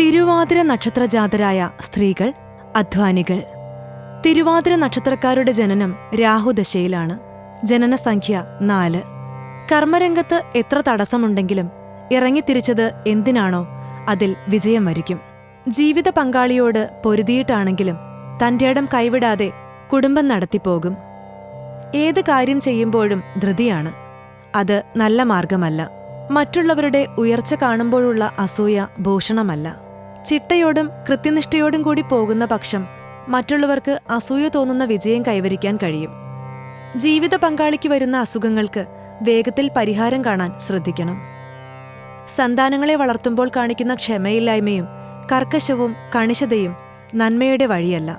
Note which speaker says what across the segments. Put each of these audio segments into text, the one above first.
Speaker 1: തിരുവാതിര നക്ഷത്രജാതരായ സ്ത്രീകൾ അധ്വാനികൾ. തിരുവാതിര നക്ഷത്രക്കാരുടെ ജനനം രാഹുദശയിലാണ്. ജനനസംഖ്യ നാല്. കർമ്മരംഗത്ത് എത്ര തടസ്സമുണ്ടെങ്കിലും ഇറങ്ങിത്തിരിച്ചത് എന്തിനാണോ അതിൽ വിജയം വരിക്കും. ജീവിത പങ്കാളിയോട് പൊരുതിയിട്ടാണെങ്കിലും തന്റെ ഇടം കൈവിടാതെ കുടുംബം നടത്തിപ്പോകും. ഏത് കാര്യം ചെയ്യുമ്പോഴും ധൃതിയാണ്. അത് നല്ല മാർഗമല്ല. മറ്റുള്ളവരുടെ ഉയർച്ച കാണുമ്പോഴുള്ള അസൂയ ഭൂഷണമല്ല. ചിട്ടയോടും കൃത്യനിഷ്ഠയോടും കൂടി പോകുന്ന പക്ഷം മറ്റുള്ളവർക്ക് അസൂയ തോന്നുന്ന വിജയം കൈവരിക്കാൻ കഴിയും. ജീവിത പങ്കാളിക്ക് വരുന്ന അസുഖങ്ങൾക്ക് വേഗത്തിൽ പരിഹാരം കാണാൻ ശ്രദ്ധിക്കണം. സന്താനങ്ങളെ വളർത്തുമ്പോൾ കാണിക്കുന്ന ക്ഷമയില്ലായ്മയും കർക്കശവും കണിശതയും നന്മയുടെ വഴിയല്ല.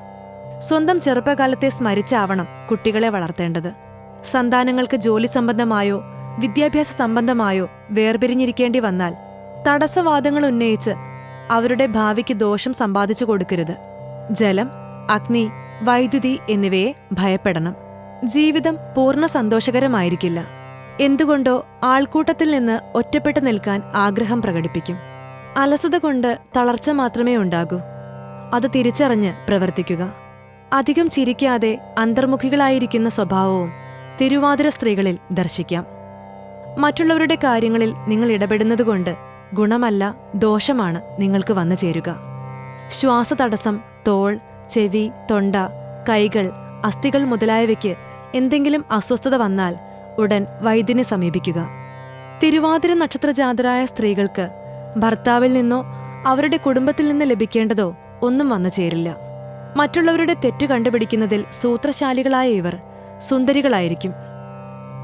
Speaker 1: സ്വന്തം ചെറുപ്പകാലത്തെ സ്മരിച്ചാവണം കുട്ടികളെ വളർത്തേണ്ടത്. സന്താനങ്ങൾക്ക് ജോലി സംബന്ധമായോ വിദ്യാഭ്യാസ സംബന്ധമായോ വേർപിരിഞ്ഞിരിക്കേണ്ടി വന്നാൽ തടസ്സവാദങ്ങൾ ഉന്നയിച്ച് അവരുടെ ഭാവിക്ക് ദോഷം സമ്പാദിച്ചു കൊടുക്കരുത്. ജലം അഗ്നി വൈദ്യുതി എന്നിവയെ ഭയപ്പെടണം. ജീവിതം പൂർണ സന്തോഷകരമായിരിക്കില്ല. എന്തുകൊണ്ടോ ആൾക്കൂട്ടത്തിൽ നിന്ന് ഒറ്റപ്പെട്ടു നിൽക്കാൻ ആഗ്രഹം പ്രകടിപ്പിക്കും. അലസത കൊണ്ട് തളർച്ച മാത്രമേ ഉണ്ടാകൂ. അത് തിരിച്ചറിഞ്ഞ് പ്രവർത്തിക്കുക. അധികം ചിരിക്കാതെ അന്തർമുഖികളായിരിക്കുന്ന സ്വഭാവവും തിരുവാതിര സ്ത്രീകളിൽ ദർശിക്കാം. മറ്റുള്ളവരുടെ കാര്യങ്ങളിൽ നിങ്ങൾ ഇടപെടുന്നതുകൊണ്ട് ഗുണമല്ല ദോഷമാണ് നിങ്ങൾക്ക് വന്നു ചേരുക. ശ്വാസതടസ്സം തോൾ ചെവി തൊണ്ട കൈകൾ അസ്ഥികൾ മുതലായവയ്ക്ക് എന്തെങ്കിലും അസ്വസ്ഥത വന്നാൽ ഉടൻ വൈദ്യനെ സമീപിക്കുക. തിരുവാതിര നക്ഷത്രജാതരായ സ്ത്രീകൾക്ക് ഭർത്താവിൽ നിന്നോ അവരുടെ കുടുംബത്തിൽ നിന്ന് ലഭിക്കേണ്ടതോ ഒന്നും വന്നു ചേരില്ല. മറ്റുള്ളവരുടെ തെറ്റ് കണ്ടുപിടിക്കുന്നതിൽ സൂത്രശാലികളായ ഇവർ സുന്ദരികളായിരിക്കും.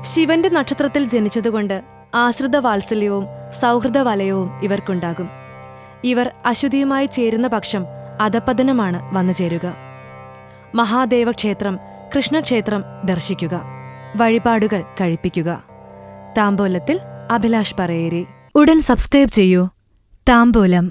Speaker 1: ശിവന്റെ നക്ഷത്രത്തിൽ ജനിച്ചതുകൊണ്ട് ആശ്രിത വാത്സല്യവും സൗഹൃദ വലയവും ഇവർക്കുണ്ടാകും. ഇവർ അശുദ്ധിയുമായി ചേരുന്ന പക്ഷം അധപതനമാണ് വന്നു ചേരുക. മഹാദേവ ക്ഷേത്രം കൃഷ്ണക്ഷേത്രം ദർശിക്കുക. വഴിപാടുകൾ കഴിപ്പിക്കുക. താമ്പോലത്തിൽ അഭിലാഷ് പറയേരി. ഉടൻ സബ്സ്ക്രൈബ് ചെയ്യൂ. താമ്പോലം